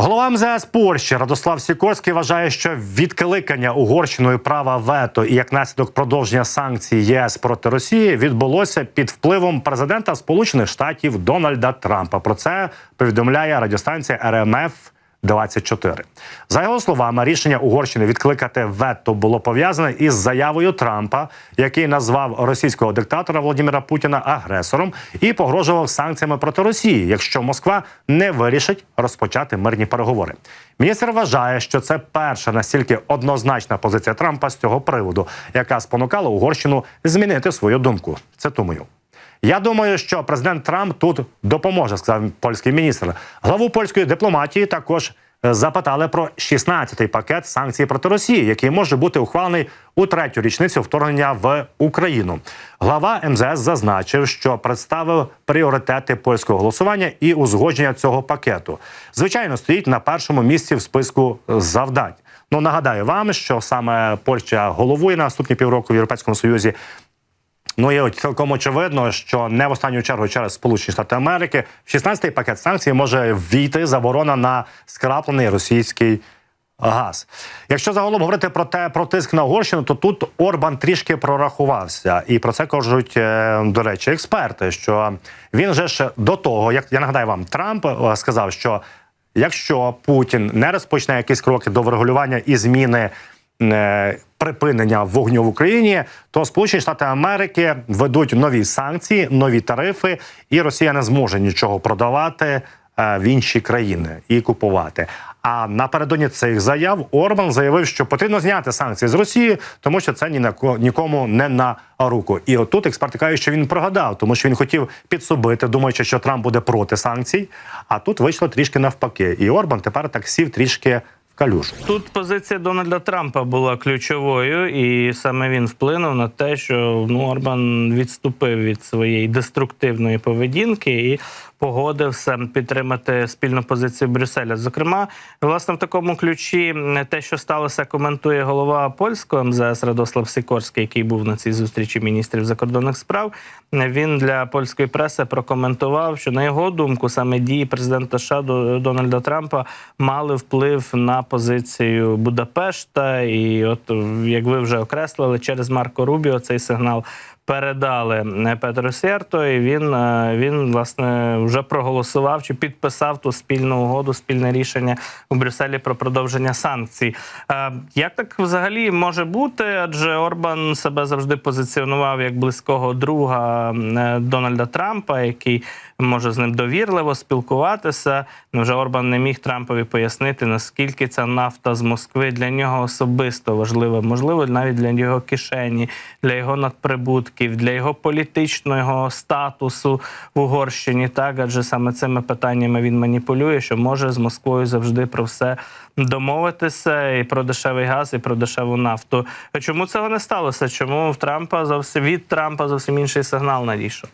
Голова МЗС Польщі Радослав Сікорський вважає, що відкликання Угорщиною права вето і як наслідок продовження санкцій ЄС проти Росії відбулося під впливом президента Сполучених Штатів Дональда Трампа. Про це повідомляє радіостанція РМФ. 24. За його словами, рішення Угорщини відкликати вето було пов'язане із заявою Трампа, який назвав російського диктатора Володимира Путіна агресором і погрожував санкціями проти Росії, якщо Москва не вирішить розпочати мирні переговори. Міністр вважає, що це перша настільки однозначна позиція Трампа з цього приводу, яка спонукала Угорщину змінити свою думку. Цитую. Я думаю, що президент Трамп тут допоможе, сказав польський міністр. Главу польської дипломатії також е, запитали про 16-й пакет санкцій проти Росії, який може бути ухвалений у третю річницю вторгнення в Україну. Глава МЗС зазначив, що представив пріоритети польського голосування і узгодження цього пакету. Звичайно, стоїть на першому місці в списку завдань. Ну нагадаю вам, що саме Польща головує на наступні півроку в Європейському Союзі. Ну і цілком очевидно, що не в останню чергу через Сполучені Штати Америки в 16-й пакет санкцій може ввійти заборона на скраплений російський газ. Якщо загалом говорити про те про тиск на Угорщину, то тут Орбан трішки прорахувався, і про це кажуть е, до речі, експерти. Що він же ж до того, як я нагадаю вам, Трамп е, сказав, що якщо Путін не розпочне якісь кроки до врегулювання і зміни припинення вогню в Україні, то Сполучені Штати Америки ведуть нові санкції, нові тарифи, і Росія не зможе нічого продавати е, в інші країни і купувати. А напередодні цих заяв Орбан заявив, що потрібно зняти санкції з Росії, тому що це ні на ко- нікому не на руку. І отут експерти кажуть, що він прогадав, тому що він хотів підсобити, думаючи, що Трамп буде проти санкцій. А тут вийшло трішки навпаки. І Орбан тепер так сів трішки калюжу. Тут позиція Дональда Трампа була ключовою, і саме він вплинув на те, що ну Орбан відступив від своєї деструктивної поведінки і погодився підтримати спільну позицію Брюсселя. Зокрема, власне, в такому ключі те, що сталося, коментує голова польського МЗС Радослав Сікорський, який був на цій зустрічі міністрів закордонних справ. Він для польської преси прокоментував, що на його думку саме дії президента США До- Дональда Трампа мали вплив на позицію Будапешта. І, от як ви вже окреслили, через Марко Рубіо цей сигнал передали е, Петру Сєрто, і він, е, він власне вже проголосував чи підписав ту спільну угоду, спільне рішення у Брюсселі про продовження санкцій. Е, Як так взагалі може бути? Адже Орбан себе завжди позиціонував як близького друга Дональда Трампа, який може з ним довірливо спілкуватися. Невже Орбан не міг Трампові пояснити, наскільки ця нафта з Москви для нього особисто важлива, можливо, навіть для його кишені, для його надприбутків, для його політичного статусу в Угорщині. Так, адже саме цими питаннями він маніпулює, що може з Москвою завжди про все домовитися і про дешевий газ, і про дешеву нафту. Чому цього не сталося? Чому в Трампа зовсім від Трампа зовсім інший сигнал надійшов?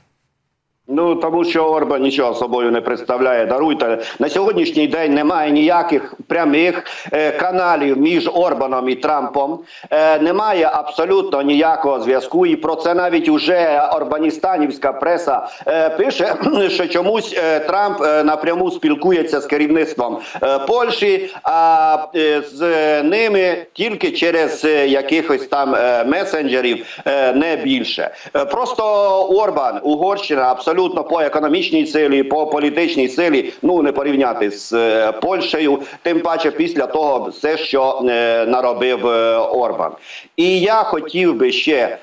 Ну тому що Орбан нічого собою не представляє. Даруйте на сьогоднішній день немає ніяких прямих е, каналів між Орбаном і Трампом. Е, немає абсолютно ніякого зв'язку. І про це навіть уже Орбаністанівська преса е, пише, що чомусь е, Трамп е, напряму спілкується з керівництвом е, Польщі, а е, з ними тільки через е, якихось там е, месенджерів, е, не більше. Е, Просто Орбан, Угорщина, абсолютно по економічній силі, по політичній силі, ну не порівняти з е, Польщею, тим паче після того все, що е, наробив е, Орбан. І я хотів би ще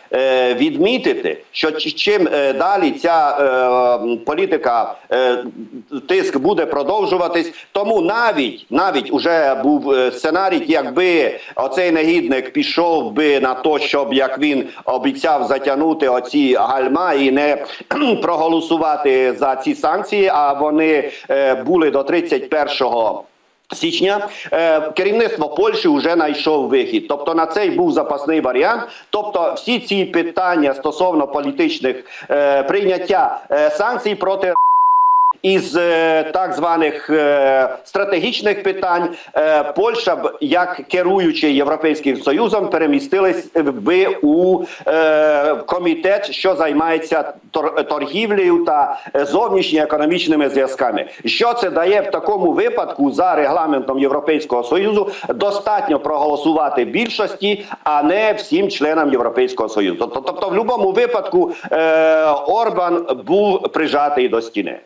відмітити, що чим далі ця політика тиск буде продовжуватись, тому навіть навіть уже був сценарій, якби оцей негідник пішов би на то, щоб як він обіцяв затягнути оці гальма і не проголосувати за ці санкції, а вони е, були до 31-го Січня е, керівництво Польщі вже знайшов вихід. Тобто на цей був запасний варіант. Тобто, всі ці питання стосовно політичних е, прийняття е, санкцій проти із е, так званих е, стратегічних питань е, Польща б як керуючий Європейським Союзом перемістилась би у комітет, що займається тор- торгівлею та зовнішньоекономічними зв'язками. Що це дає в такому випадку за регламентом Європейського Союзу? Достатньо проголосувати більшості, а не всім членам Європейського Союзу. Тобто, в будь-якому випадку Орбан був прижатий до стіни.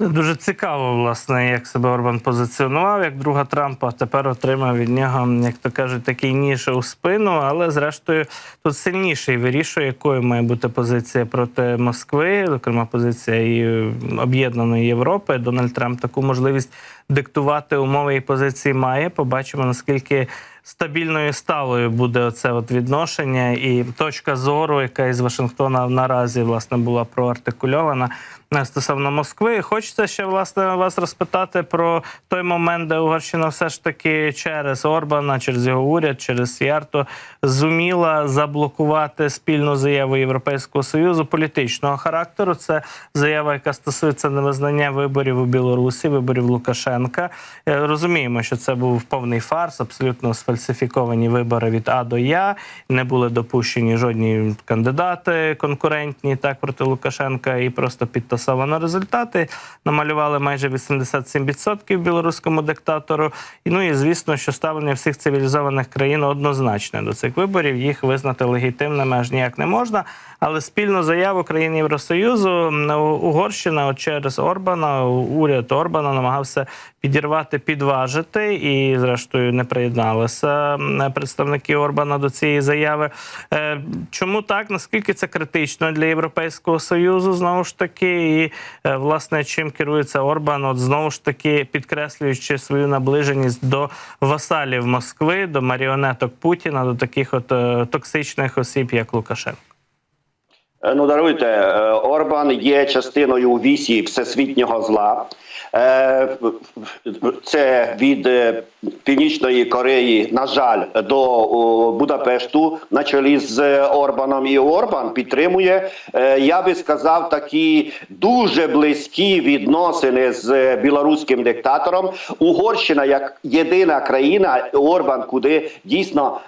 Дуже цікаво, власне, як себе Орбан позиціонував як друга Трампа. Тепер отримав від нього, як то кажуть, такий ніж у спину. Але зрештою тут сильніший вирішує, якою має бути позиція проти Москви, зокрема позиція і об'єднаної Європи. Дональд Трамп таку можливість диктувати умови і позиції має. Побачимо наскільки. Стабільною сталою буде оце от відношення і точка зору, яка із Вашингтона наразі власне була проартикульована е, стосовно Москви. Хочеться ще власне вас розпитати про той момент, де Угорщина все ж таки через Орбана, через його уряд, через Сіарто зуміла заблокувати спільну заяву Європейського союзу політичного характеру. Це заява, яка стосується невизнання виборів у Білорусі, виборів Лукашенка. Е, Розуміємо, що це був повний фарс, абсолютно сфальсифіковані вибори від А до Я. Не були допущені жодні кандидати конкурентні так проти Лукашенка, і просто підтасовано результати. Намалювали майже 87% білоруському диктатору. І ну і звісно, що ставлення всіх цивілізованих країн однозначне до цих виборів. Їх визнати легітимними аж ніяк не можна. Але спільну заяву країн Євросоюзу Угорщина через Орбана, уряд Орбана намагався підірвати, підважити, і зрештою не приєдналися представники Орбана до цієї заяви. Е, Чому так? Наскільки це критично для Європейського союзу? Знову ж таки, і е, власне чим керується Орбан? От знову ж таки підкреслюючи свою наближеність до васалів Москви, до маріонеток Путіна, до таких от е, токсичних осіб, як Лукашенко. Е, Ну, даруйте, е, Орбан є частиною вісі всесвітнього зла. Е, Це від Північної Кореї, на жаль, до Будапешту на чолі з Орбаном. І Орбан підтримує, я би сказав, такі дуже близькі відносини з білоруським диктатором. Угорщина як єдина країна, Орбан, куди дійсно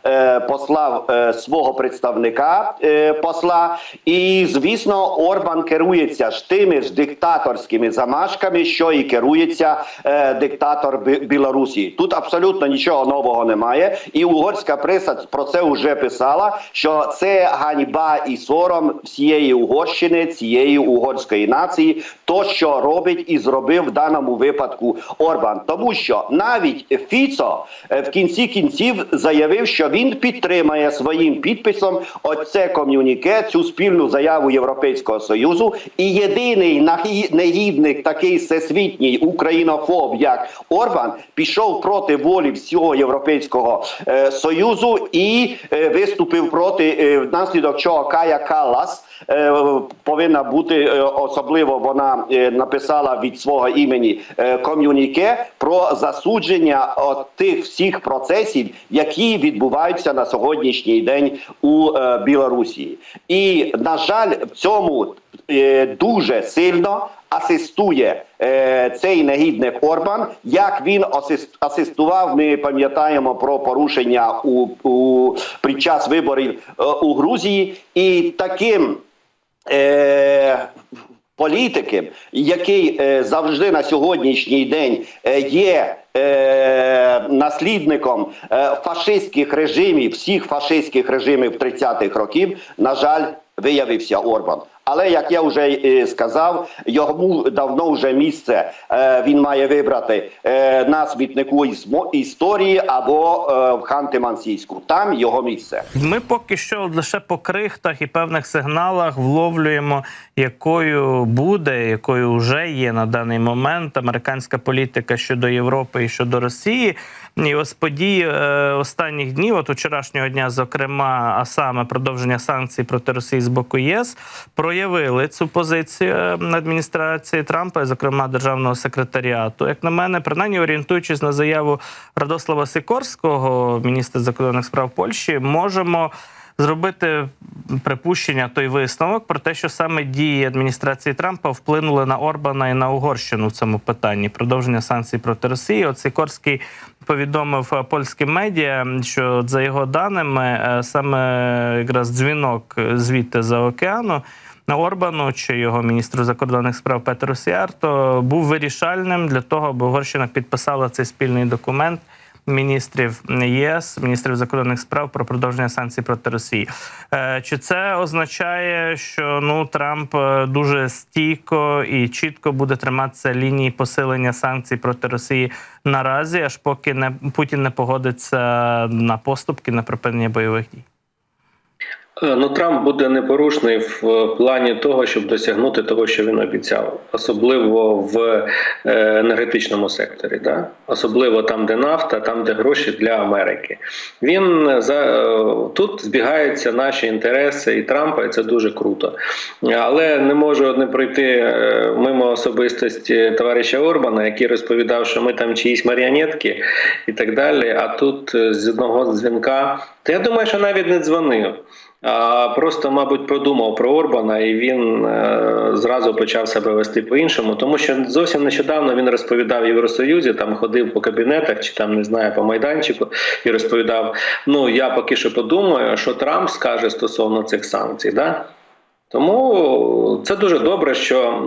послав свого представника посла. І звісно, Орбан керується ж тими ж диктаторськими замашками, що і керується е, диктатор Бі- Білорусі. Тут абсолютно нічого нового немає. І угорська преса про це вже писала, що це ганьба і сором всієї Угорщини, цієї угорської нації, то що робить і зробив в даному випадку Орбан. Тому що навіть Фіцо е, в кінці кінців заявив, що він підтримає своїм підписом оце ком'юніке, цю спільну заяву Європейського союзу. І єдиний негідник, такий всесвітній українофоб, як Орбан, пішов проти волі всього європейського е, союзу і е, виступив проти е, внаслідок чого Кая Каллас е, повинна бути е, особливо. Вона е, написала від свого імені е, ком'юніке про засудження тих всіх процесів, які відбуваються на сьогоднішній день у е, Білорусі. І на жаль, в цьому е, дуже сильно асистує е, цей негідник Орбан. Як він асист, асистував, ми пам'ятаємо про порушення у, у під час виборів е, у Грузії, і таким. Е, Політики, який е, завжди на сьогоднішній день е, є е, наслідником е, фашистських режимів, всіх фашистських режимів 30-х років, на жаль, виявився Орбан. Але як я вже е, сказав, йому давно вже місце е, він має вибрати е, на світнику історії або в Ханти-Мансійську. Там його місце. Ми поки що лише по крихтах і певних сигналах вловлюємо, якою буде, якою вже є на даний момент американська політика щодо Європи і щодо Росії. І ось події е, останніх днів, от вчорашнього дня, зокрема, а саме продовження санкцій проти Росії з боку ЄС, проявили цю позицію е, адміністрації Трампа, і, зокрема державного секретаріату. Як на мене, принаймні орієнтуючись на заяву Радослава Сикорського, міністра закордонних справ Польщі, можемо зробити припущення, той висновок про те, що саме дії адміністрації Трампа вплинули на Орбана і на Угорщину в цьому питанні продовження санкцій проти Росії. От Сікорський повідомив е, польським медіа, що за його даними е, саме якраз дзвінок звідти за океану. На Орбану чи його міністру закордонних справ Петру Сіарто був вирішальним для того, аби Угорщина підписала цей спільний документ міністрів ЄС, міністрів закордонних справ про продовження санкцій проти Росії. Е, Чи це означає, що ну Трамп е, дуже стійко і чітко буде триматися лінії посилення санкцій проти Росії наразі, аж поки не Путін не погодиться на поступки на припинення бойових дій? Е, Ну, Трамп буде непорушний в е, плані того, щоб досягнути того, що він обіцяв, особливо в е, енергетичному секторі, да? особливо там, де нафта, там, де гроші для Америки. Він за тут збігаються наші інтереси і Трампа, і це дуже круто. Але не можу не пройти мимо особистості товариша Орбана, який розповідав, що ми там чиїсь маріонетки і так далі. А тут з одного дзвінка, та я думаю, що навіть не дзвонив. Просто, мабуть, продумав про Орбана, і він е, зразу почав себе вести по-іншому, тому що зовсім нещодавно він розповідав Євросоюзі, там ходив по кабінетах чи там не знаю по майданчику і розповідав: ну я поки що подумаю, що Трамп скаже стосовно цих санкцій. Да? Тому це дуже добре, що,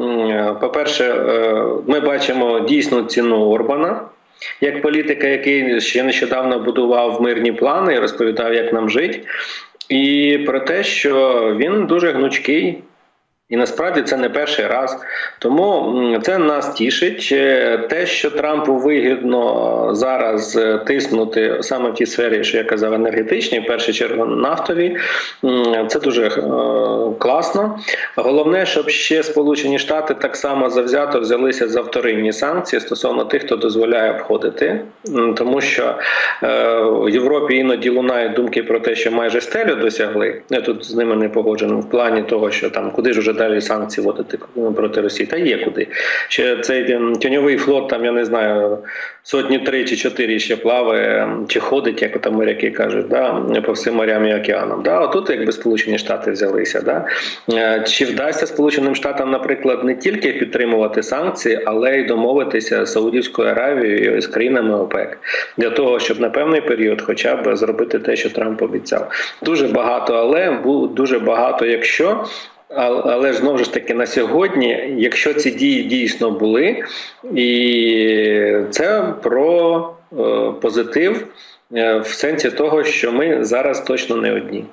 по-перше, е, ми бачимо дійсну ціну Орбана. Як політика, який ще нещодавно будував мирні плани і розповідав, як нам жити, і про те, що він дуже гнучкий. І насправді це не перший раз. Тому це нас тішить. Е, Те, що Трампу вигідно зараз е, тиснути саме в тій сфері, що я казав, енергетичній, в першу чергу нафтові, це дуже е, класно. Головне, щоб ще Сполучені Штати так само завзято взялися за вторинні санкції стосовно тих, хто дозволяє обходити, тому що е, в Європі іноді лунають думки про те, що майже стелю досягли. Я тут з ними не погоджено в плані того, що там куди ж уже далі санкції вводити проти Росії, та є куди. Ще цей тіньовий флот, там я не знаю, сотні три чи чотири ще плаває, чи ходить, як от америки кажуть, да, по всім морям і океанам. Да, отут якби Сполучені Штати взялися. Да. Е, Чи вдасться Сполученим Штатам, наприклад, не тільки підтримувати санкції, але й домовитися з Саудівською Аравією і з країнами ОПЕК для того, щоб на певний період, хоча б зробити те, що Трамп обіцяв. Дуже багато, але дуже багато, якщо. Але знову ж таки на сьогодні, якщо ці дії дійсно були, і це про е, позитив е, в сенсі того, що ми зараз точно не одні.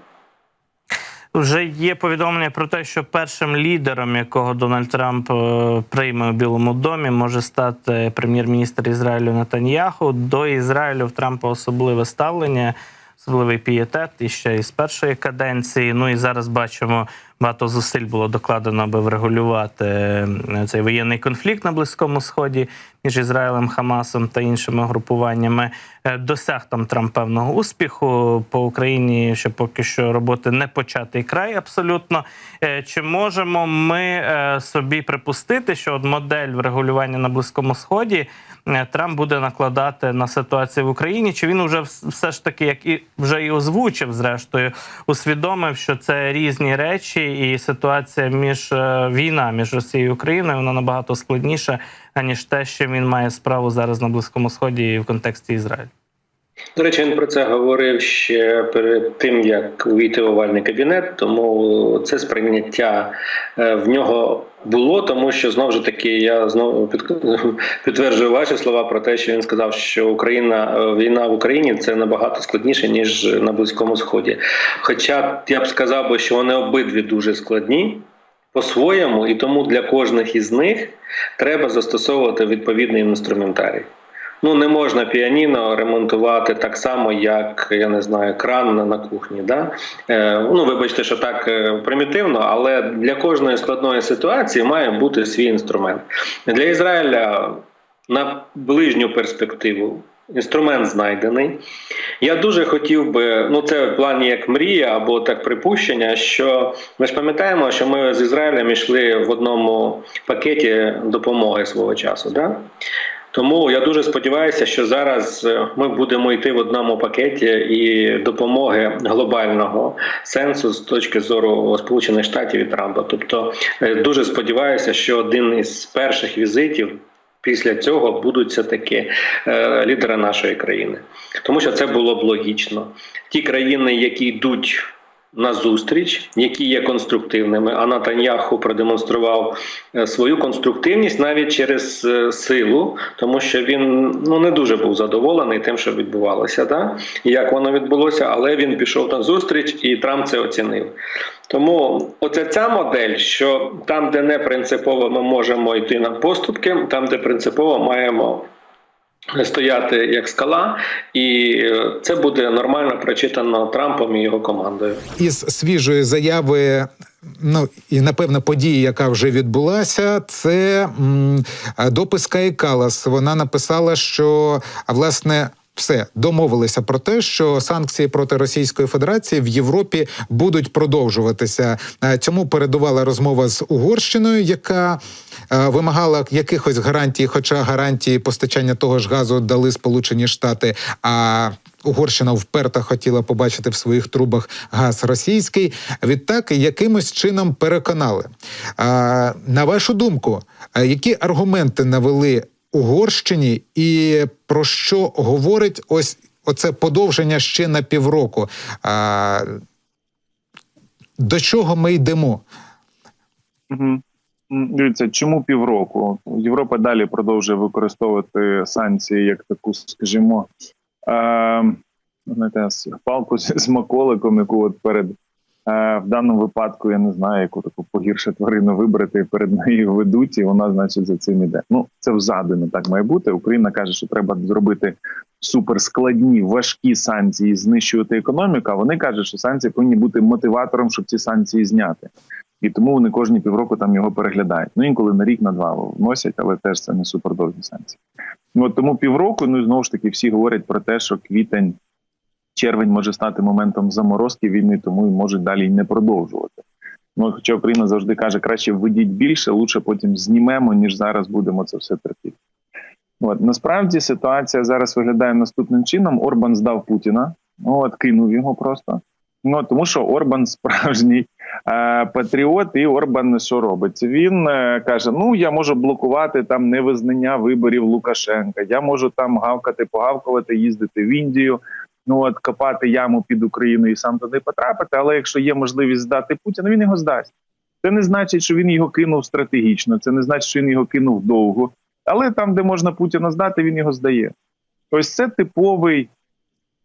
Вже є повідомлення про те, що першим лідером, якого Дональд Трамп е, прийме у Білому домі, може стати прем'єр-міністр Ізраїлю Натаньяху. До Ізраїлю в Трампа особливе ставлення, особливий пієтет і ще із першої каденції. Ну і зараз бачимо. Багато зусиль було докладено, аби врегулювати е, цей воєнний конфлікт на Близькому Сході між Ізраїлем, Хамасом та іншими групуваннями. Е, Досяг там Трамп певного успіху по Україні, ще поки що роботи не початий край. Абсолютно Е, чи можемо ми собі припустити, що от модель врегулювання на Близькому Сході Трамп буде накладати на ситуацію в Україні? Чи він уже все ж таки, як і вже і озвучив, зрештою, усвідомив, що це різні речі, і ситуація між е, війна між Росією і Україною вона набагато складніша, аніж те, що він має справу зараз на Близькому Сході і в контексті Ізраїлю. До речі, він про це говорив ще перед тим, як увійти в овальний кабінет, тому це сприйняття е, в нього було, тому що знову ж таки я знову під, підтверджую ваші слова про те, що він сказав, що Україна е, війна в Україні це набагато складніше ніж на Близькому Сході. Хоча я б сказав би, що вони обидві дуже складні. По-своєму, і тому для кожних із них треба застосовувати відповідний інструментарій. Ну не можна піаніно ремонтувати так само, як я не знаю, кран на, кухні. Да? Е, ну вибачте, що так е, примітивно, але для кожної складної ситуації має бути свій інструмент. Для Ізраїля на ближню перспективу. Інструмент знайдений. Я дуже хотів би, ну це в плані як мрія або так припущення, що ми ж пам'ятаємо, що ми з Ізраїлем йшли в одному пакеті допомоги свого часу. Да? Тому я дуже сподіваюся, що зараз е, ми будемо йти в одному пакеті і допомоги глобального сенсу з точки зору Сполучених Штатів і Трампа. Тобто е, дуже сподіваюся, що один із перших візитів. Після цього будуть все таки е, лідери нашої країни, тому що це було б логічно. Ті країни, які йдуть на зустріч, які є конструктивними, а Натаньяху продемонстрував е, свою конструктивність навіть через е, силу, тому що він ну не дуже був задоволений тим, що відбувалося, да? як воно відбулося, але він пішов на зустріч, і Трамп це оцінив. Тому оце ця модель, що там, де не принципово ми можемо йти на поступки, там, де принципово маємо стояти як скала, і е, це буде нормально прочитано Трампом і його командою. із свіжої заяви. Ну і напевно події, яка вже відбулася, це м, допис Каї Калас. Вона написала, що власне. Все домовилися про те, що санкції проти Російської Федерації в Європі будуть продовжуватися. Е, Цьому передувала розмова з Угорщиною, яка е, вимагала якихось гарантій, хоча гарантії постачання того ж газу дали Сполучені Штати. А Угорщина вперто хотіла побачити в своїх трубах газ російський. Відтак якимось чином переконали. А, на вашу думку, які аргументи навели Угорщині, і про що говорить ось оце подовження ще на півроку? А, до чого ми йдемо? М, Дивіться, чому півроку? Європа далі продовжує використовувати санкції як таку, скажімо, е, палку з маколиком, яку от перед в даному випадку я не знаю, яку таку погірше тварину вибрати, перед нею ведуть, і вона, значить, за цим іде. Ну, це в задумі так має бути. Україна каже, що треба зробити суперскладні, важкі санкції, знищувати економіку. А вони кажуть, що санкції повинні бути мотиватором, щоб ці санкції зняти. І тому вони кожні півроку там його переглядають. Ну інколи на рік, на два вносять, але теж це не супердовгі санкції. Ну тому півроку, ну і знову ж таки, всі говорять про те, що квітень, червень може стати моментом заморозки війни, тому і можуть далі не продовжувати. Ну, хоча Україна завжди каже, краще введіть більше, лучше потім знімемо, ніж зараз будемо це все терпіти. От насправді ситуація зараз виглядає наступним чином: Орбан здав Путіна, от кинув його просто. Ну тому що Орбан справжній е, патріот, і Орбан що робить? Він е, каже: Ну я можу блокувати там невизнання виборів Лукашенка, я можу там гавкати, погавкувати, їздити в Індію. Ну от копати яму під Україну і сам туди потрапити. Але якщо є можливість здати Путіна, він його здасть. Це не значить, що він його кинув стратегічно, це не значить, що він його кинув довго. Але там, де можна Путіна здати, він його здає. Ось це типовий,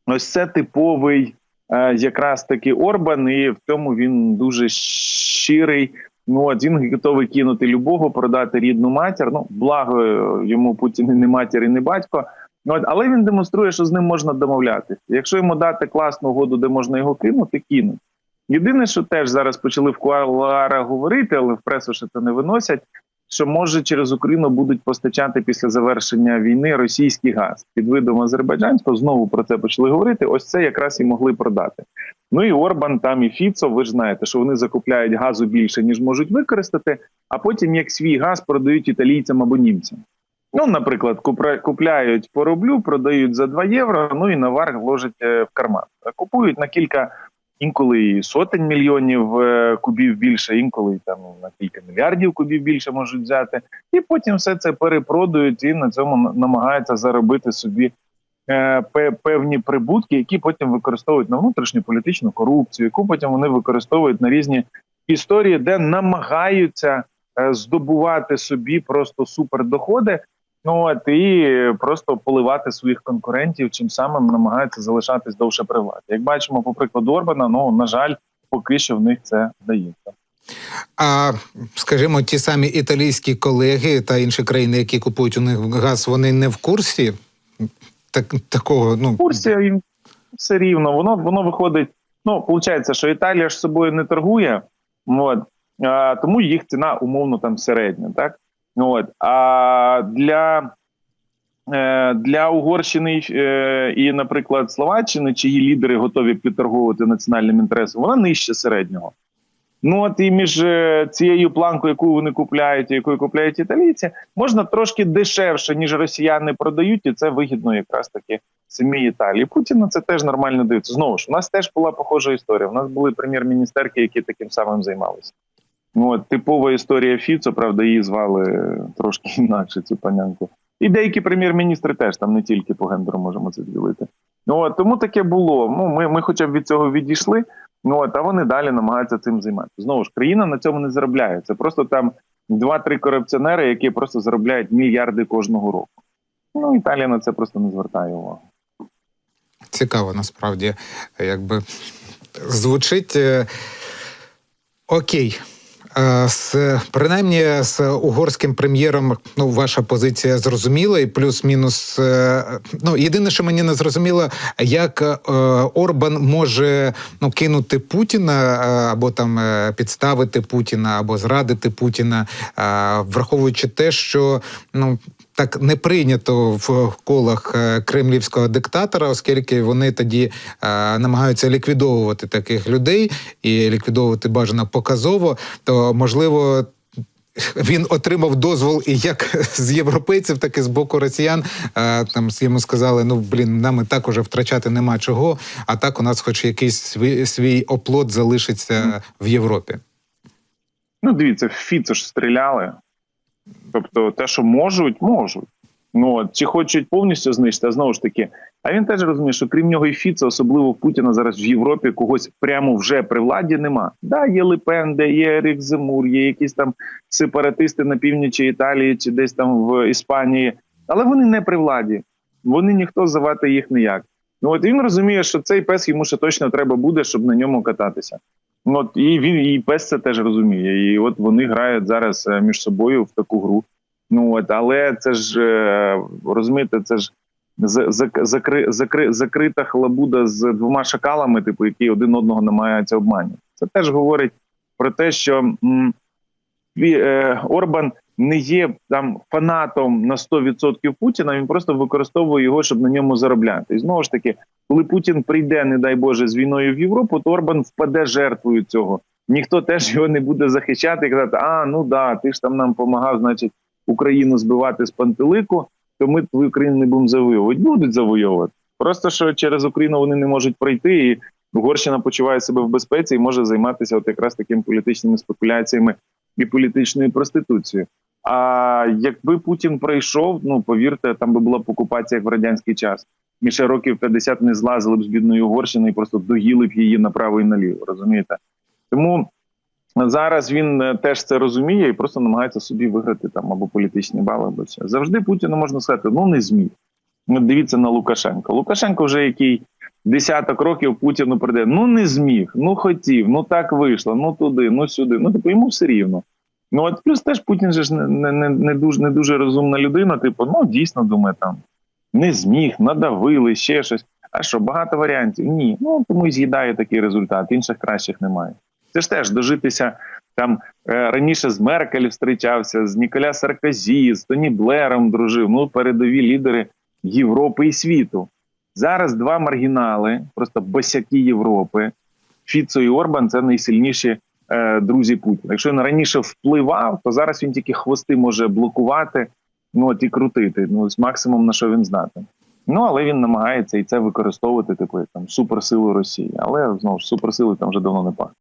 ось це типовий е, якраз таки Орбан, і в цьому він дуже щирий. Ну от він готовий кинути любого, продати рідну матір. Ну, благо е, йому Путін і не матір, і не батько. От, але він демонструє, що з ним можна домовлятися. Якщо йому дати класну угоду, де можна його кинути, кинуть. Єдине, що теж зараз почали в куарах говорити, але в пресу ще це не виносять. Що може через Україну будуть постачати після завершення війни російський газ під видом азербайджанського. Знову про це почали говорити. Ось це якраз і могли продати. Ну і Орбан там і Фіцо. Ви ж знаєте, що вони закупляють газу більше ніж можуть використати, а потім як свій газ продають італійцям або німцям. Ну, наприклад, купляють по рублю, продають за 2 євро. Ну і на варг вложать е, в карман. Купують на кілька інколи сотень мільйонів е, кубів більше, інколи там на кілька мільярдів кубів більше можуть взяти, і потім все це перепродають і на цьому намагаються заробити собі е, певні прибутки, які потім використовують на внутрішню політичну корупцію, яку потім вони використовують на різні історії, де намагаються здобувати собі просто супердоходи. Ну от і просто поливати своїх конкурентів, чим самим намагаються залишатись довше при владі. Як бачимо, по прикладу Орбана, ну на жаль, поки що в них це вдається. А скажімо, ті самі італійські колеги та інші країни, які купують у них газ, вони не в курсі так, такого. Ну В курсі їм все рівно. Воно воно виходить. Ну, виходить, що Італія ж собою не торгує, от, а, тому їх ціна умовно там середня. Так? Ну, От. А для, е, для Угорщини е, і, наприклад, Словаччини, чиї лідери готові підторговувати національним інтересом, вона нижче середнього. Ну от і між е, цією планкою, яку вони купляють, і якою купляють італійці, можна трошки дешевше, ніж росіяни продають, і це вигідно якраз таки самій Італії. Путіна це теж нормально дивиться. Знову ж у нас теж була похожа історія. У нас були прем'єр-міністерки, які таким самим займалися. Ну, от, типова історія Фіцо, правда, її звали трошки інакше цю панянку. І деякі прем'єр-міністри теж там не тільки по гендеру можемо це ділити. Ну от, тому таке було. Ну ми, ми хоча б від цього відійшли. Ну от, а вони далі намагаються цим займатися. Знову ж країна на цьому не заробляє. Це просто там два-три корупціонери, які просто заробляють мільярди кожного року. Ну Італія на це просто не звертає увагу. Цікаво, насправді, якби звучить. е, Окей. Е, З принаймні з угорським прем'єром, ну ваша позиція зрозуміла, і плюс-мінус. е, Ну єдине, що мені не зрозуміло, як е, Орбан може ну кинути Путіна або там підставити Путіна, або зрадити Путіна, враховуючи те, що ну так не прийнято в колах е, кремлівського диктатора, оскільки вони тоді е, намагаються ліквідовувати таких людей і ліквідовувати бажано показово, то можливо. Він отримав дозвол і як з європейців, так і з боку росіян. Е, Там йому сказали: ну блін, нам і так уже втрачати нема чого. А так у нас, хоч якийсь свій, свій оплот залишиться в Європі. Ну, дивіться, в Фіцо ж стріляли. Тобто, те, що можуть, можуть. Ну, чи хочуть повністю знищити, а знову ж таки. А він теж розуміє, що крім нього і Фіца, особливо Путіна зараз в Європі когось прямо вже при владі нема. Да, є Лепенде, є Ерік Земур, є якісь там сепаратисти на північі Італії чи десь там в Іспанії, але вони не при владі. Вони ніхто звати їх ніяк. Ну от він розуміє, що цей пес йому ще точно треба буде, щоб на ньому кататися. Ну, От і він і пес це теж розуміє. І от вони грають зараз е, між собою в таку гру. Ну от, але це ж е, розумієте, це ж за- за- закри, закри, закрита хлабуда з двома шакалами, типу, які один одного намагаються обманювати. Це теж говорить про те, що м, е, Орбан не є там фанатом на 100% Путіна. Він просто використовує його, щоб на ньому заробляти. І знову ж таки, коли Путін прийде, не дай Боже, з війною в Європу, то Орбан впаде жертвою цього. Ніхто теж його не буде захищати і казати: А, ну да, ти ж там нам допомагав, значить, Україну збивати з пантелику, то ми твою країну не будемо завоювати. Будуть завоювати. Просто що через Україну вони не можуть пройти, і Угорщина почуває себе в безпеці і може займатися от якраз такими політичними спекуляціями і політичною проституцією. А якби Путін прийшов, ну повірте, там би була б окупація як в радянський час. Ми ще років 50 не злазили б з бідної Угорщини і просто доїли б її направо і наліво. Розумієте? Тому зараз він е, теж це розуміє і просто намагається собі виграти там або політичні бали, або все. Завжди Путіну можна сказати, ну не зміг. Ну, дивіться на Лукашенка. Лукашенко вже який десяток років Путіну прийде. Ну не зміг, ну хотів, ну так вийшло, ну туди, ну сюди. Ну типу йому все рівно. Ну от плюс теж Путін же ж не, не, не, дуже не дуже розумна людина. Типу, ну дійсно думає там не зміг, надавили, ще щось. А що, багато варіантів? Ні. Ну тому і з'їдає такий результат. Інших кращих немає. Це ж теж дожитися там е, раніше з Меркель зустрічався, з Ніколя Саркозі, з Тоні Блером дружив. Ну, передові лідери Європи і світу. Зараз два маргінали, просто босяки Європи. Фіцо і Орбан це найсильніші друзі Путіна. Якщо він раніше впливав, то зараз він тільки хвости може блокувати, ну от і крутити. Ну ось максимум на що він знати. Ну але він намагається і це використовувати, типу як там суперсилу Росії. Але знову ж суперсили там вже давно не пахне.